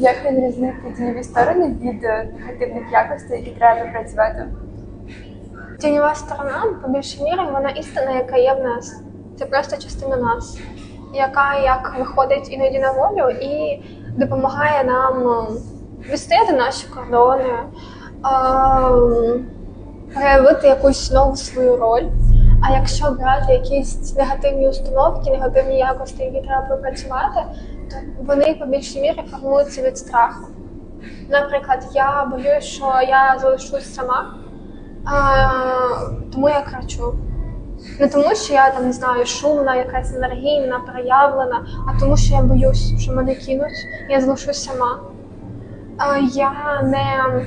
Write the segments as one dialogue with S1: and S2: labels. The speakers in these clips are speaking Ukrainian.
S1: Як відрізнити тіньові сторони від е, негативних якостей, які треба пропрацювати?
S2: Тіньова сторона, по більшій мірі, вона істина, яка є в нас. Це просто частина нас, яка як виходить іноді на волю і допомагає нам відстояти наші кордони, ем, проявити якусь нову свою роль. А якщо брати якісь негативні установки, негативні якості, які треба пропрацювати, то вони по більшій мірі формуються від страху. Наприклад, я боюсь, що я залишусь сама, а, тому я кричу. Не тому, що я там не знаю, шумна, якась енергійна, проявлена, а тому, що я боюсь, що мене кинуть, я залишусь сама. А, я не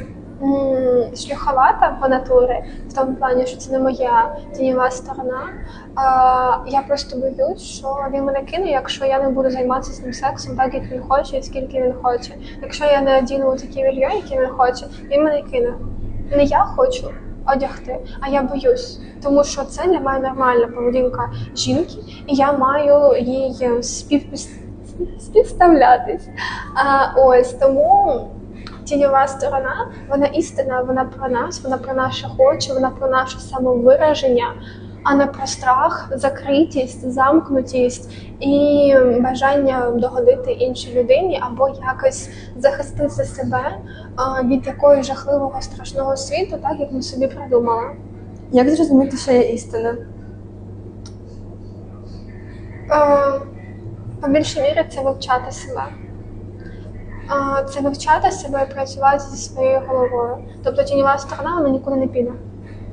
S2: шлюховата по натурі, в тому плані, що це не моя тіньова сторона. А, я просто боюсь, що він мене кине, якщо я не буду займатися з ним сексом так, як він хоче, і скільки він хоче. Якщо я не одіну такі вільйо, які він хоче, він мене кине. Не я хочу одягти, а я боюсь, тому що це для мене нормальна поведінка жінки, і я маю їй спів... співставлятись. А, ось тому тіньова сторона, вона істина, вона про нас, вона про наше хоче, вона про наше самовираження, а не про страх, закритість, замкнутість і бажання догодити іншій людині або якось захистити себе від якогось жахливого страшного світу, так як ми собі придумали.
S1: Як зрозуміти, що є істина?
S2: Е, По більшій мірі це вивчати себе. Це вивчати себе працювати зі своєю головою. Тобто тіньова сторона вона нікуди не піде.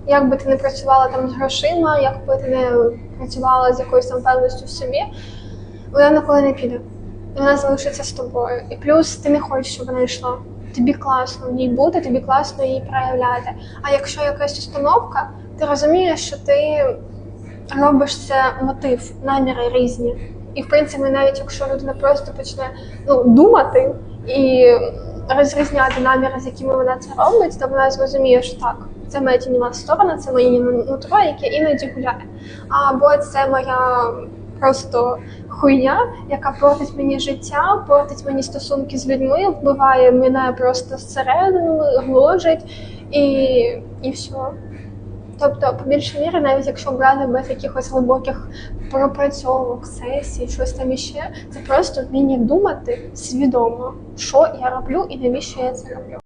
S2: Як би ти не працювала там з грошима, як би ти не працювала з якоюсь там певністю в собі, вона нікуди не піде. Вона залишиться з тобою. І плюс ти не хочеш, щоб вона йшла. Тобі класно в ній бути, тобі класно її проявляти. А якщо якась установка, ти розумієш, що ти робиш це мотив, наміри різні. І в принципі, навіть якщо людина просто почне ну, думати і розрізняти наміри, з якими вона це робить, то вона зрозуміє, що так, це моя тіньова сторона, це моє нутро, яке іноді гуляє. Або це моя просто хуйня, яка портить мені життя, портить мені стосунки з людьми, вбиває мене просто зсередини, гложить і, і все. Тобто, по більшій мірі, навіть якщо брати без якихось глибоких пропрацьовок, сесій, щось там іще, це просто вміння думати свідомо, що я роблю і навіщо я це роблю.